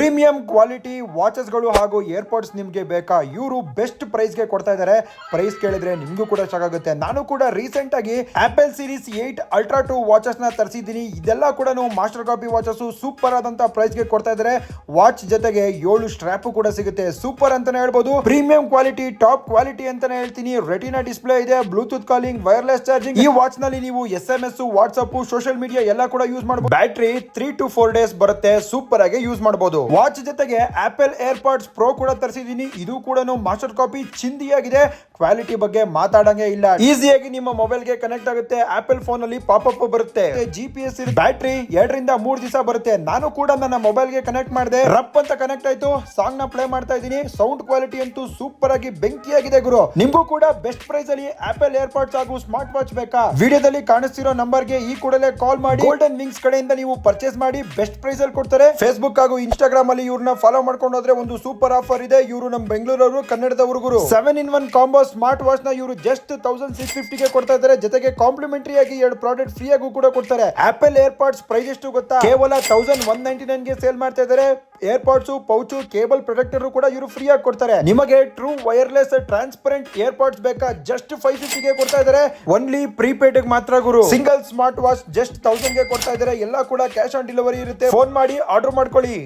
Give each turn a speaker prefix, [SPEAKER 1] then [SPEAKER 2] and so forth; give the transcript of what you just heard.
[SPEAKER 1] Premium quality ವಾಚಸ್ಗಳು ಹಾಗೂ airports ನಿಮಗೆ ಬೇಕಾ? ಇವರು ಬೆಸ್ಟ್ ಪ್ರೈಸ್ಗೆ ಕೊಡ್ತಾ ಇದ್ದಾರೆ ಪ್ರೈಸ್ ಕೇಳಿದ್ರೆ ನಿಮಗೂ ಕೂಡ ಶಾಕ್ ಆಗುತ್ತೆ. ನಾನು ಕೂಡ ರೀಸೆಂಟ್ ಆಗಿ Apple series eight ultra two ವಾಚಸ್ನ ತರಿಸಿದ್ದೀನಿ. ಇದೆಲ್ಲ ಕೂಡ ಮಾಸ್ಟರ್ ಕಾಪಿ ವಾಚಸ್ ಸೂಪರ್ ಆದಂತ ಪ್ರೈಸ್ಗೆ ಕೊಡ್ತಾ ಇದ್ದಾರೆ ವಾಚ್ ಜೊತೆಗೆ ಏಳು ಸ್ಟ್ರಾಪ್ ಕೂಡ ಸಿಗುತ್ತೆ. ಸೂಪರ್ ಅಂತಾನೆ ಹೇಳ್ಬೋದು. ಪ್ರೀಮಿಯಂ ಕ್ವಾಲಿಟಿ ಟಾಪ್ ಕ್ವಾಲಿಟಿ ಅಂತಾನೆ ಹೇಳ್ತೀನಿ. ರೆಟಿನಾ ಡಿಸ್ಪ್ಲೇ ಇದೆ ಬ್ಲೂಟೂತ್ ಕಾಲಿಂಗ್ ವೈರ್ಲೆಸ್ ಚಾರ್ಜಿಂಗ್ ಈ ವಾಚ್ನಲ್ಲಿ ನೀವು S M S WhatsApp social media ಎಲ್ಲ ಕೂಡ ಯೂಸ್ ಮಾಡಬಹುದು battery three two four days ಬರುತ್ತೆ. ಸೂಪರ್ ಆಗಿ ಯೂಸ್ ಮಾಡಬಹುದು ವಾಚ್ ಜೊತೆಗೆ ಆಪಲ್ ಏರ್ಪಾಡ್ಸ್ ಪ್ರೋ ಕೂಡ ತರಿಸಿದೀನಿ ಇದು ಕೂಡ ಮಾಸ್ಟರ್ ಕಾಪಿ ಚಿಂದಿಯಾಗಿದೆ. ಕ್ವಾಲಿಟಿ ಬಗ್ಗೆ ಮಾತಾಡಂಗೆ ಇಲ್ಲ. ಈಸಿಯಾಗಿ ನಿಮ್ಮ ಮೊಬೈಲ್ಗೆ ಕನೆಕ್ಟ್ ಆಗುತ್ತೆ. ಆಪಲ್ ಫೋನ್ ಅಲ್ಲಿ ಅಪ್ ಬರುತ್ತೆ ಜಿ ಪಿ ಎಸ್ ಬ್ಯಾಟ್ರಿ ಎರಡರಿಂದ ಮೂರ್ ದಿವಸ ಬರುತ್ತೆ. ನಾನು ಕೂಡ ನನ್ನ ಮೊಬೈಲ್ಗೆ ಕನೆಕ್ಟ್ ಮಾಡಿದೆ. ರಪ್ ಅಂತ ಕನೆಕ್ಟ್ ಆಯ್ತು. ಸಾಂಗ್ನ ಪ್ಲೇ ಮಾಡ್ತಾ ಇದ್ದೀನಿ. ಸೌಂಡ್ ಕ್ವಾಲಿಟಿ ಅಂತೂ ಸೂಪರ್ ಆಗಿ ಬೆಂಕಿಯಾಗಿದೆ ಗುರು. ನಿಮ್ಗೂ ಕೂಡ ಬೆಸ್ಟ್ ಪ್ರೈಸ್ ಅಲ್ಲಿ ಆಪಲ್ ಏರ್ಪಾಡ್ಸ್ ಹಾಗೂ ಸ್ಮಾರ್ಟ್ ವಾಚ್ ಬೇಕಾ? ವಿಡಿಯೋದಲ್ಲಿ ಕಾಣಿಸ್ತಿರೋ ನಂಬರ್ಗೆ ಈ ಕೂಡಲೇ ಕಾಲ್ ಮಾಡಿ. ಗೋಲ್ಡನ್ ವಿಂಗ್ಸ್ ಕಡೆಯಿಂದ ನೀವು ಪರ್ಚೇಸ್ ಮಾಡಿ ಬೆಸ್ಟ್ ಪ್ರೈಸ್ ಅಲ್ಲಿ ಕೊಡ್ತಾರೆ. ಫೇಸ್ಬುಕ್ ಹಾಗೂ ಇನ್ಸ್ಟಾಗ್ರಾಮ್ ಅಲ್ಲಿ ಇವ್ರನ್ನ ಫಾಲೋ ಮಾಡ್ಕೊಂಡು ಹೋದ್ರೆ ಒಂದು ಸೂಪರ್ ಆಫರ್ ಇದೆ. ಇವರು ನಮ್ಮ ಬೆಂಗಳೂರವರು, ಕನ್ನಡದ ಹುಡುಗರು. Seven in one combo smart ವಾಚ್ನ ಇವರು ಜಸ್ಟ್ ತೌಸಂಡ್ ಸಿಕ್ಸ್ ಫಿಫ್ಟಿಗೆ ಕೊಡ್ತಾ ಇದ್ದಾರೆ. ಜೊತೆಗೆ ಕಾಂಪ್ಲಿಮೆಂಟರಿ ಆಗಿ ಎರಡು ಪ್ರಾಡಕ್ಟ್ ಫ್ರೀ ಆಗೂ ಕೂಡ ಕೊಡ್ತಾರೆ. ಆಪಲ್ ಏರ್ಪಾಡ್ಸ್ ಪ್ರೈಸ್ ಎಷ್ಟು ಗೊತ್ತಾ? ಕೇವಲ ತೌಸಂಡ್ ಒನ್ ನೈಂಟಿ ನೈನ್ಗೆ ಸೇಲ್ ಮಾಡ್ತಾ ಇದ್ದಾರೆ. ಏರ್ಪಾಡ್ಸ್ ಪೌಚು ಕೇಬಲ್ ಪ್ರೊಟೆಕ್ಟರ್ ಕೂಡ ಇವರು ಫ್ರೀ ಆಗಿ ಕೊಡ್ತಾರೆ. ನಿಮಗೆ ಟ್ರೂ ವೈರ್ಲೆಸ್ ಟ್ರಾನ್ಸ್ಪರೆಂಟ್ ಏರ್ಪಾಡ್ಸ್ ಬೇಕಾ? ಜಸ್ಟ್ ಫೈವ್ ಫಿಫ್ಟಿಗೆ ಕೊಡ್ತಾ ಇದ್ದಾರೆ. ಒನ್ಲಿ ಪ್ರೀಪೇಡ್ ಮಾತ್ರ ಗುರು. ಸಿಂಗಲ್ ಸ್ಮಾರ್ಟ್ ವಾಚ್ ಜಸ್ಟ್ ತೌಸಂಡ್ಗೆ ಕೊಡ್ತಾ ಇದ್ದಾರೆ. ಎಲ್ಲ ಕೂಡ ಕ್ಯಾಶ್ ಆನ್ ಡೆಲಿವರಿ ಇರುತ್ತೆ. ಫೋನ್ ಮಾಡಿ ಆರ್ಡರ್ ಮಾಡ್ಕೊಳ್ಳಿ.